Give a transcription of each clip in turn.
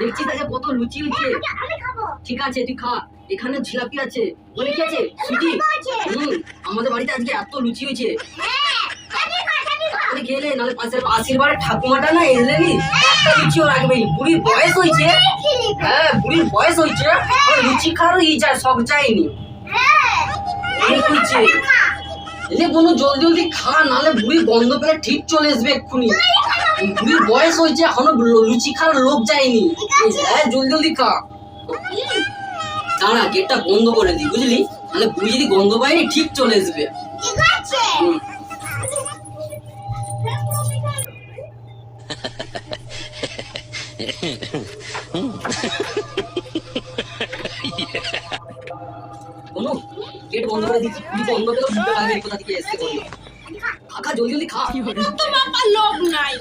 দেখছিস আগে কত লুচি হচ্ছে। ঠিক আছে তুই খা। এখানে জিলাপি আছে। বলে কি আছে? সুজি। হুম আমাদের বাড়িতে আজকে এত লুচি হয়েছে। হ্যাঁ তাহলে খেলে নাহলে পাশের আশীর্বাদের ঠাকুমাটা না এলেনি একটা লুচিও রাখবে বুড়ির বয়স হয়েছে। হ্যাঁ বুড়ির বয়স হয়েছে। লুচি খাওয়ার ই যায় শখ যায়নি। হ্যাঁ। এই করছে এলে কোনো জলদি জলদি খা নাহলে বুড়ির গন্ধ পেলে ঠিক চলে আসবে এক্ষুনি। বুড়ির বয়স হয়েছে এখনও লুচি খাওয়ার লোক যায়নি। হ্যাঁ জলদি জলদি খা দাঁড়া গেটটা বন্ধ করে দি বুঝলি? তাহলে বুড়ি যদি গন্ধ পায়নি ঠিক চলে আসবে। ঠিক আছে। হুম। কোনো গেট বন্ধ করে দিচ্ছি বন্ধ করে কোথা থেকে এসছে বলল। খা জলদি জলদি খা। লোভ নাই।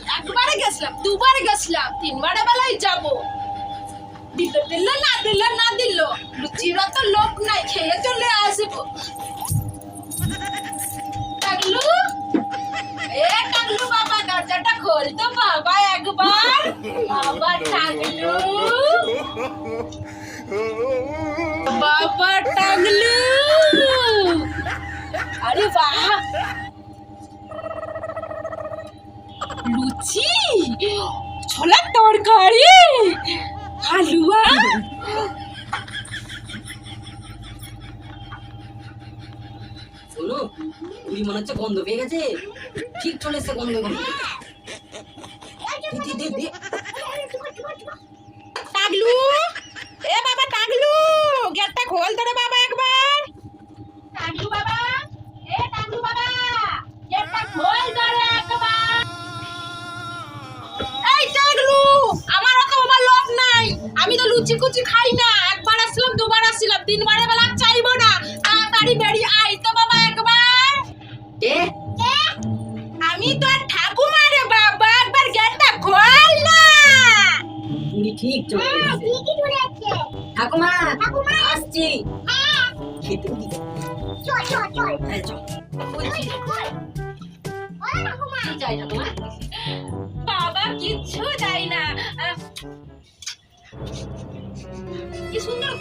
গেছিলাম, দুবারে গেছিলাম, তিনবারে বেলায় যাব। দিল দিল না দিল না দিল। লুচির তো লোক নাই, খেয়ে চলে আসব। টাগলু এ টাগলু বাবা, দরজাটা খোল তো বাবা একবার। বাবা টাগলু তরকারি? হালুয়া? শোনো বুড়ি মনে হচ্ছে গন্ধ পেয়ে গেছে। ঠিক চলে এসছে গন্ধ গন্ধ। টাগলু এ বাবা টাগলু গেটটা খোল তো রে বাবা একবার। টাগলু বাবা এ টাগলু বাবা গেটটা খোল তো আমি তো লুচি কুচি খাই না একবার আসলাম দুবার আসছিলাম তিনবারে বেলা চাইব না তাড়াতাড়ি বেরিয়ে আয় তো বাবা একবার কে আমি তো আর ঠাকুমা রে বাবা একবার গেটটা খোল না বুড়ি ঠিক ঠাকুমা ঠাকুমা। আসছি হ্যাঁ খেতে দি চল চল চল হ্যাঁ চল ঠাকুমা বাবা কিচ্ছু চাই না কি সুন্দর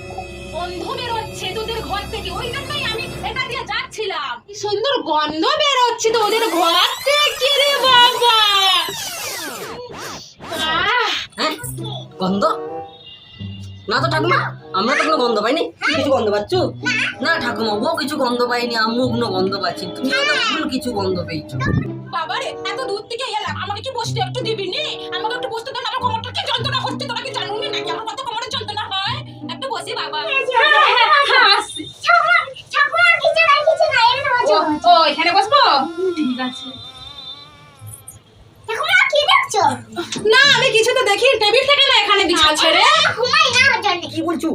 গন্ধ বেরোচ্ছে তোদের ঘর থেকে? ওই জন্যই আমি এটা দিয়ে যাচ্ছিলাম। কি সুন্দর গন্ধ বেরোচ্ছে তোদের ঘর থেকে রে বাবা! হ্যাঁ গন্ধ? না তো ঠাকুমা আমরা তো কোনো গন্ধ পাইনি। তুমি কিছু গন্ধ পাচ্ছ? না ঠাকুমা ও কিছু গন্ধ পাইনি আমিও কোনো গন্ধ পাচ্ছি তুমি কিছু গন্ধ পেয়েছ। বাবা রে এত দূর থেকে এলাম। আমাকে কি বসতে একটু দিবি নি? আমাকে একটু বসতে না আমি কিছু তো দেখি টেবিল থেকে না এখানে বিছাচ্ছে রে? ঘুমাই না ওর কি বলছো?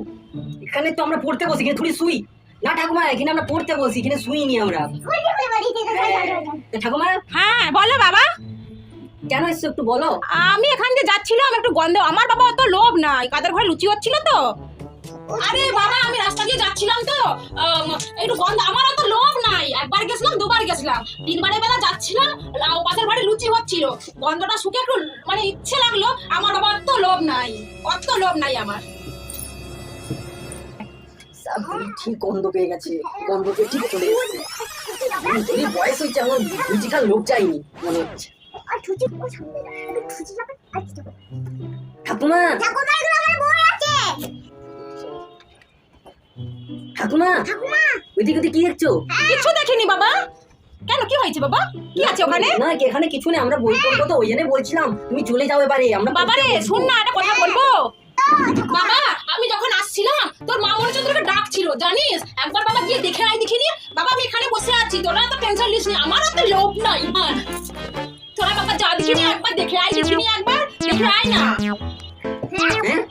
এখানে তো আমরা পড়তে বসি এখানে থুড়ি শুই। না ঠাকুমা এখানে আমরা পড়তে বসি এখানে শুইনি আমরা। ঠাকুমা। হ্যাঁ বলো বাবা। কেন এসছো একটু বলো? আমি এখান দিয়ে যাচ্ছিলাম একটু গন্ধ। আমার বাবা অত লোভ নাই কাদের ঘরে লুচি হচ্ছিল তো? আরে বাবা আমি রাস্তা দিয়ে যাচ্ছিলাম তো। একটু গন্ধ আমার অত লোভ একবার গেছিলাম দুবার গেছিলাম। তিনবারের বেলা যাচ্ছিলাম লাউ পাশের বাড়ি লুচি হচ্ছিল। গন্ধটা শুকে একটু মানে ইচ্ছে লাগল আমার বাবা অত লোভ নাই অত লোভ নাই আমার। ঠিক গন্ধ পেয়ে গেছে গন্ধ পেয়ে ঠিক চলে বুড়ি বয়স হয়েছে আমার খান যায়নি মনে হচ্ছে। ঠাকুমা! ঠাকুমা ঠাকুমা ঠাকুমা! ওইদিকে কি দেখছ? কিছু দেখিনি বাবা। কেন কি হয়েছে বাবা? কি আছে ওখানে? না এখানে কিছু নেই আমরা বই পড়ব তো ওই জন্য বলছিলাম তুমি চলে যাও এবারে আমরা বাবা রে শোন না একটা কথা বলব। বাবা আমি যখন আসছিলাম তোর মা মনে তোকে ডাকছিল জানিস? একবার বাবা গিয়ে দেখে আয় দেখিনি বাবা আমি এখানে বসে আছি তোরা তো টেনশন নিস না আমার তো লোভ নাই হ্যাঁ তোরা বাবা যা দেখিনি একবার দেখে আয় দেখিনি একবার দেখে আয় না। হ্যাঁ।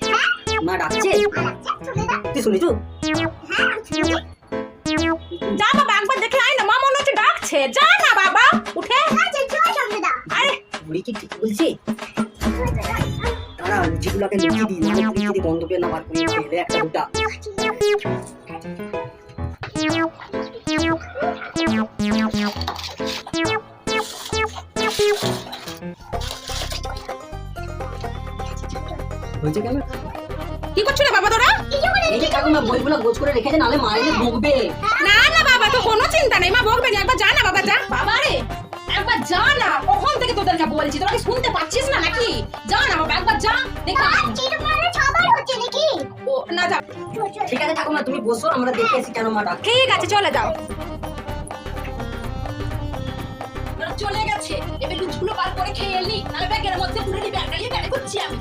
মা ডাকছে? তুই শুনেছো হ্যাঁ যা বাবা একবার দেখে আয় না। মা মনে হচ্ছে ডাকছে। যা না বাবা উঠে। আচ্ছা চল আরে। বুড়ি কি ঠিক বলছে? তারা লুচিগুলোকে লুচি দিই নাহলে বুড়ি যদি গন্ধ পেয়ে না বার করে খেয়ে একটা দুটা। হয়েছে কেন? কি করছিল বাবা তোরা? এই যে বইগুলো গোছ করে রেখেছে নালে মারিলে বকবে না না বাবা তো কোনো চিন্তা নেই। মা বকবে না একবার যা না বাবা যা। বাবা রে একবার যা না কখন থেকে তোদেরকে বলছি? তোরা কি শুনতে পাচ্ছিস না নাকি? যা না বাবা একবার যা দেখা চিটু মারা ছবার হচ্ছে নাকি? ও না যা। ঠিক আছে ঠাকুমা তুমি বসো আমরা দেখে আসি কেন মা ঠিক আছে চলে যাও। চলে গেছে। এবার লুচগুলো বার করে খেয়ে এলি নাহলে ব্যাগের মধ্যে পুরো ব্যাগটা নিয়ে ব্যাগে করছি আমি।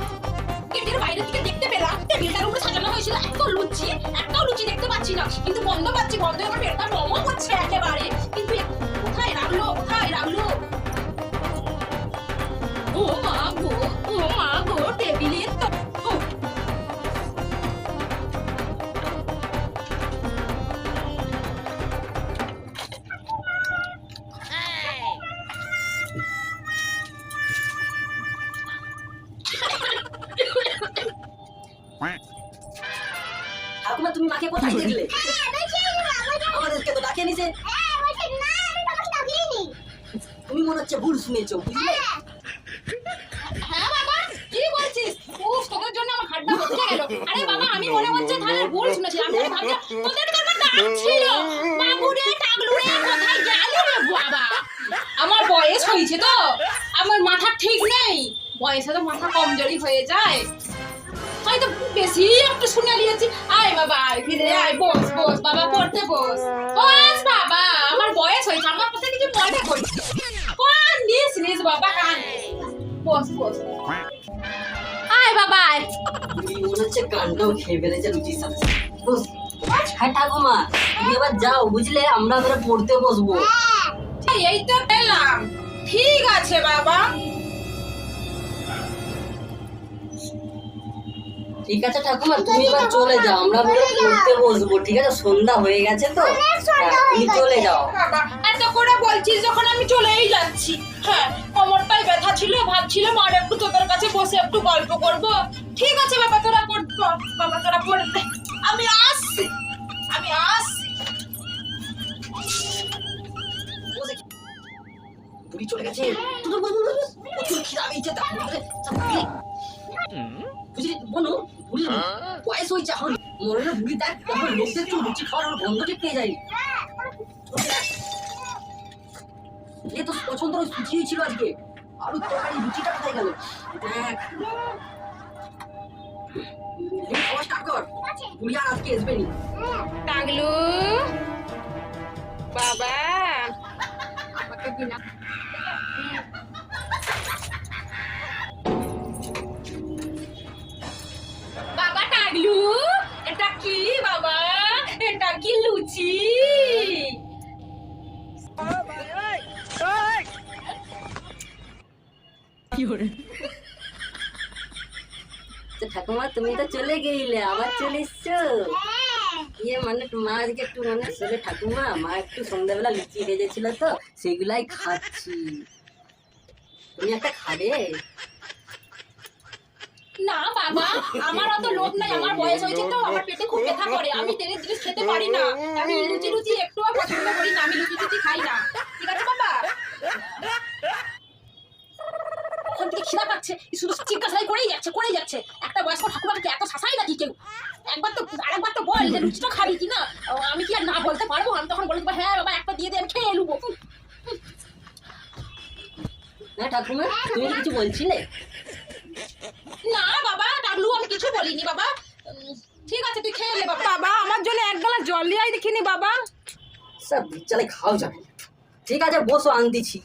গেটের বাইরে থেকে দেখতে পেলাম। টেবিলটার উপরে সাজানো হয়েছিল পাচ্ছি না। কিন্তু বন্ধ পাচ্ছি, বন্ধ আমার পেটটা নমও হচ্ছে একেবারে। কিন্তু কোথায় রাখল? কোথায় রাখল? ও মা। কোথায় দেখলে আমাদেরকে তো ডাকে নিছে তুমি মনে হচ্ছে ভুল শুনেছো বুঝলে হ্যাঁ বাবা কি বলছিস উফ তোদের জন্য আমার হাতটা বসে গেল আরে বাবা আমি মনে হচ্ছে তাহলে ভুল শুনেছি আমি ভাবলাম তোদের তো আমার ডাক ছিল বাবুরে টাগলুরে কোথায় গেল রে বাবা আমার বয়স হয়েছে তো আমার মাথা ঠিক নেই বয়সে তো মাথা কমজোরি হয়ে যায় হয়তো বেশি একটু শুনে নিয়েছি। আয় বাবা আয় ফিরে আয় বস বস বাবা পড়তে বস। বস বাবা আমার বয়স হয়েছে আমার কথা কিছু মনে করছি কোন নিস নিস বাবা কান বস বস। আয় বাবা আয়। মনে হচ্ছে কানটাও খেয়ে ফেলেছে লুচির সাথে বুঝ হ্যাঁ ঠাকুমা তুমি এবার যাও বুঝলে? আমরা এবারে পড়তে বসবো। এই তো পেলাম। ঠিক আছে বাবা। ঠিক আছে ঠাকুমা তুমি এবার চলে যাও আমরা পড়তে বসবো ঠিক আছে? সন্ধ্যা হয়ে গেছে তো? হ্যাঁ, তুমি চলে যাও। এত করে বলছিস যখন আমি চলেই যাচ্ছি। হ্যাঁ কোমরটাই ব্যথা ছিল ভাবছিলাম আর একটু তোদের কাছে বসে একটু গল্প করব। ঠিক আছে বাবা তোরা পড়, বাবা তোরা পড়তে আমি আসছি আমি আসছি। বুড়ি চলে গেছে। প্রচুর খিদা পেয়েছে। বুঝলি বলো বুড়ি বয়স হয়েছে এখন। বুড়ি দেখ তখন লোকদের একটু লুচি খাওয়ার ওর গন্ধ ঠিক পেয়ে যাই এ তো পছন্দ সুচি ছিল আজকে। আলু তরকারি কোথায় গেল? দেখ। টাগলু বাবা। আমাকে দিনা এটা কি বাবা? এটা কি লুচি? তো ঠাকুমা তুমি তো চলে গেলে আবার চলে এসছো। ইয়ে মানে মা আজকে একটু মানে চলে ঠাকুমা মা একটু সন্ধ্যাবেলা লুচি ভেজেছিল তো সেগুলাই খাচ্ছি। তুমি একটা খাবে? আমার অত লোভ নাই, আমার বয়স হয়েছে তো, আমার পেটে খুব ব্যথা করে, আমি তেলের জিনিস খেতে পারি না লুচি লুচি একটুও পছন্দ না না। পাচ্ছে শুধু জিজ্ঞাসাই করেই যাচ্ছে করেই যাচ্ছে। একটা বয়স্ক ঠাকুমাকে এত শাসাই নাকি কেউ? একবার তো, আরেকবার তো বল যে লুচিটা খাবি কি না? আমি কি আর না বলতে পারব? আমি তখন বলব হ্যাঁ বাবা, একটা দিয়ে দিয়ে আমি খেয়ে নেব। হ্যাঁ ঠাকুমা তুমি কিছু বলছিলে? না আমি কিছু বলিনি বাবা। ঠিক আছে তুই খেয়ে নে বাবা। বাবা আমার জন্য এক গ্লাস জল দিয়ে দেখিনি বাবা। সব চলে খাও যাবে ঠিক আছে বসো আনতেছি।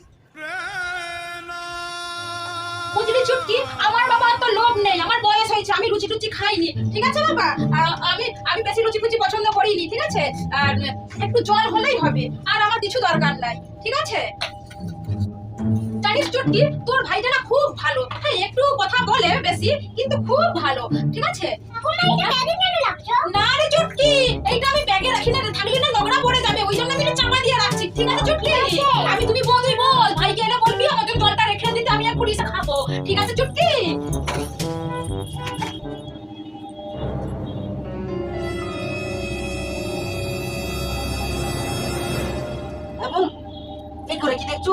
বুঝলি চুটকি? আমার বাবা তো লোভ নেই আমার বয়স হয়েছে আমি রুচি টুচি খাইনি। ঠিক আছে বাবা? আমি আমি বেশি রুচি ফুচি পছন্দ করিনি ঠিক আছে? আর একটু জল হলেই হবে আর আমার কিছু দরকার নাই ঠিক আছে? জানিস চুটকি তোর ভাইটা না খুব ভালো। হ্যাঁ একটু কথা বলে বেশি কিন্তু খুব ভালো ঠিক আছে? না রে চুটকি এইটা আমি ব্যাগে রাখি না থাকলে না নোংরা পড়ে যাবে ওই জন্য আমি চাপা দিয়ে রাখছি ঠিক আছে চুটকি? আমি তুমি বল তুই বল ভাইকে এলে বলবি আমাকে জলটা রেখে দিতে আমি এক্ষুনি এসে খাব ঠিক আছে চুটকি? করে কি দেখছ?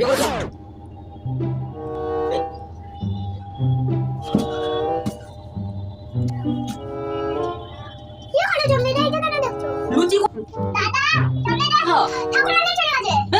이거죠? 이거를 좀 내가 이겨내는 데 로지고 나다! 좀 내가 어. 탁구를 내줘야지!